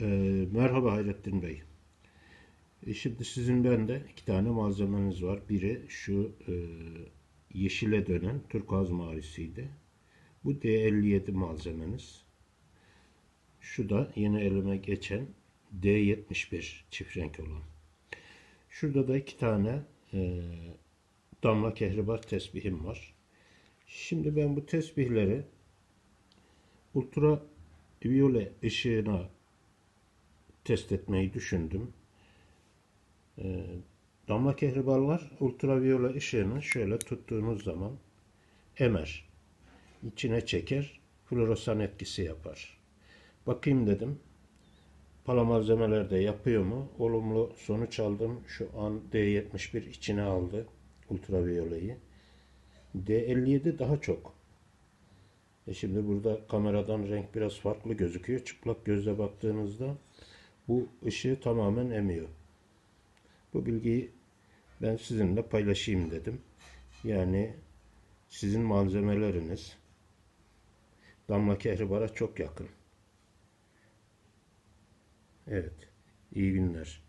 Ee, merhaba Hayrettin Bey. E, şimdi sizin bende iki tane malzemeniz var. Biri şu e, yeşile dönen turkuaz mavisiydi. Bu D57 malzemeniz. Şu da yeni elime geçen D71 çift renk olan. Şurada da iki tane e, damla kehribar tesbihim var. Şimdi ben bu tesbihleri ultra viyole ışığına test etmeyi düşündüm. Ee, damla kehribarlar ultraviyole ışığını şöyle tuttuğunuz zaman emer. içine çeker, floresan etkisi yapar. Bakayım dedim. Pala malzemelerde yapıyor mu? Olumlu sonuç aldım. Şu an D71 içine aldı ultraviyoleyi. D57 daha çok. E şimdi burada kameradan renk biraz farklı gözüküyor. Çıplak gözle baktığınızda bu ışığı tamamen emiyor. Bu bilgiyi ben sizinle paylaşayım dedim. Yani sizin malzemeleriniz damla kehribara çok yakın. Evet. İyi günler.